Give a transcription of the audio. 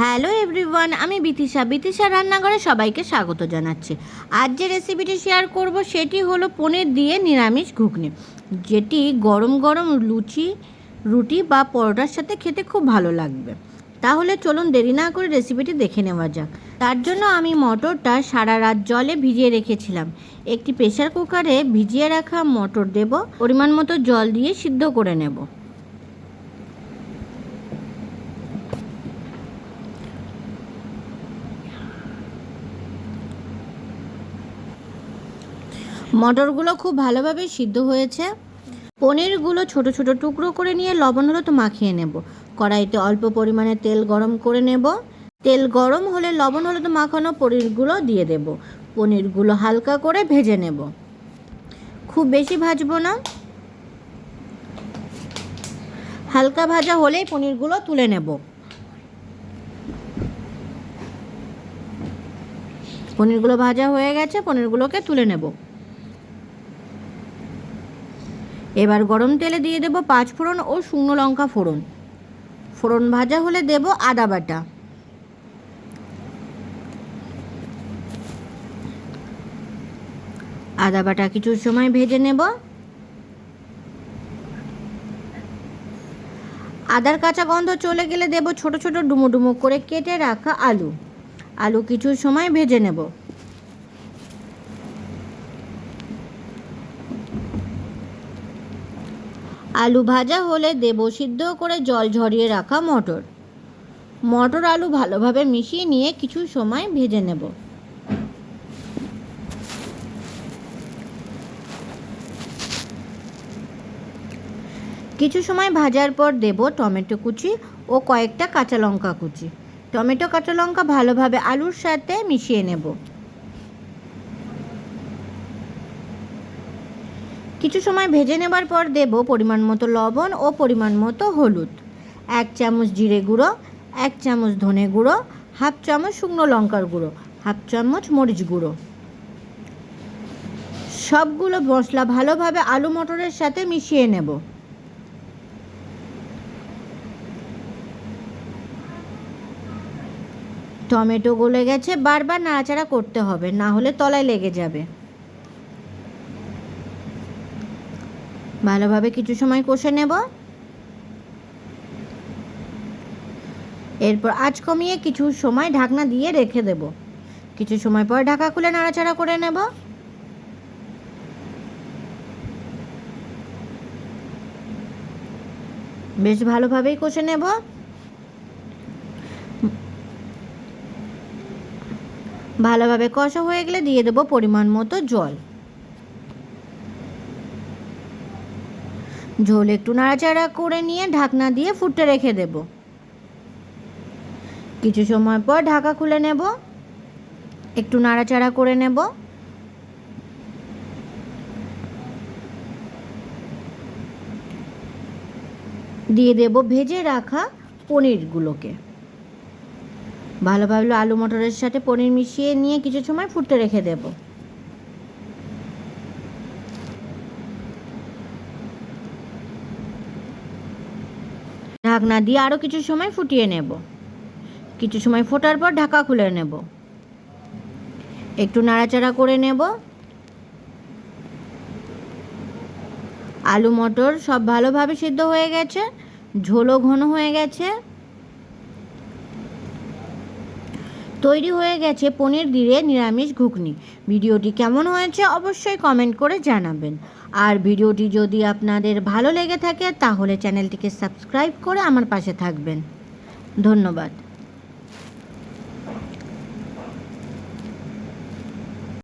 Hello everyone, আমি বিতিশা। বিতিশা রান্নাঘরে সবাইকে স্বাগত জানাচ্ছি। আজ যে রেসিপিটি শেয়ার করব সেটি হলো পনির দিয়ে নিরামিষ ঘুগনি, যেটি গরম গরম লুচি, রুটি বা পরোটার সাথে খেতে খুব ভালো লাগবে। তাহলে চলুন দেরি না করে রেসিপিটি দেখে নেওয়া যাক। তার জন্য আমি মটরটা সারা রাত জলে ভিজিয়ে রেখেছিলাম। একটি প্রেসার কুকারে ভিজিয়ে রাখা মটর দেব, পরিমাণ মতো জল দিয়ে সিদ্ধ করে নেব। মটরগুলো খুব ভালোভাবে সিদ্ধ হয়েছে। পনিরগুলো ছোট ছোট টুকরো করে নিয়ে লবণ তো মাখিয়ে নেব। কড়াইতে অল্প পরিমাণে তেল গরম করে নেব। তেল গরম হলে লবণ হলো তো মাখানো পনিরগুলো দিয়ে দেব। পনিরগুলো হালকা করে ভেজে নেব। খুব বেশি ভাজবো না। হালকা ভাজা হলেই পনিরগুলো তুলে নেব। পনিরগুলো ভাজা হয়ে গেছে, পনিরগুলোকে তুলে নেব। এবার গরম তেলে দিয়ে দেব পাঁচ ফোড়ন ও শুকনো লঙ্কা ফোড়ন। ফোড়ন ভাজা হলে দেব আদা বাটা। আদা বাটা কিছু সময় ভেজে নেব। আদার কাঁচা গন্ধ চলে গেলে দেব ছোট ছোট ডুমো ডুমো করে কেটে রাখা আলু। আলু কিছু সময় ভেজে নেব। আলু ভাজা হলে দেব সিদ্ধ করে জল ঝরিয়ে রাখা মটর। মটর আলু ভালোভাবে মিশিয়ে নিয়ে কিছু সময় ভেজে নেব। কিছু সময় ভাজার পর দেব টমেটো কুচি ও কয়েকটা কাঁচা লঙ্কা কুচি। টমেটো কাঁচা লঙ্কা ভালোভাবে আলুর সাথে মিশিয়ে নেব। কিছু সময় ভেজে নেবার পর দেব পরিমাণ মতো লবণ ও পরিমাণ মতো হলুদ। এক চামচ জিরে গুঁড়ো, এক চামচ ধনে গুঁড়ো, হাফ চামচ শুকনো লঙ্কার গুঁড়ো, হাফ চামচ মরিচ গুঁড়ো। সবগুলো মশলা ভালোভাবে আলু মটরের সাথে মিশিয়ে নেব। টমেটো গলে গেছে, বারবার নাড়াচাড়া করতে হবে, না হলে তলায় লেগে যাবে। ভালোভাবে কিছু সময় কষে নেব। এরপর আঁচ কমিয়ে কিছু সময় ঢাকনা দিয়ে রেখে দেব। কিছু সময় পর ঢাকা খুলে নাড়াচাড়া করে নেব। বেশ ভালোভাবেই কষে নেব। ভালোভাবে কষা হয়ে গেলে দিয়ে দেবো পরিমাণ মতো জল। ঝোল একটু নাড়াচাড়া করে নিয়ে ঢাকনা দিয়ে ফুটতে রেখে দেব। কিছু সময় পর ঢাকা খুলে নেব। একটু নাড়াচাড়া করে নেব। দিয়ে দেব ভেজে রাখা পনিরগুলোকে। ভালোভাবে আলু মটরের সাথে পনির মিশিয়ে নিয়ে কিছু সময় ফুটতে রেখে দেব। ঢাকনা দিয়ে আরও কিছু সময় ফুটিয়ে নেব। কিছু সময় ফোটার পর ঢাকা খুলে নেব। একটু নাড়াচাড়া করে নেব। আলু মটর সব ভালোভাবে সিদ্ধ হয়ে গেছে, ঝোলও ঘন হয়ে গেছে। তৈরি হয়ে গেছে পনির দিয়ে নিরামিষ ঘুগনি। ভিডিওটি কেমন হয়েছে অবশ্যই কমেন্ট করে জানাবেন। আর ভিডিওটি যদি আপনাদের ভালো লেগে থাকে, তাহলে চ্যানেলটিকে সাবস্ক্রাইব করে আমার পাশে থাকবেন। ধন্যবাদ।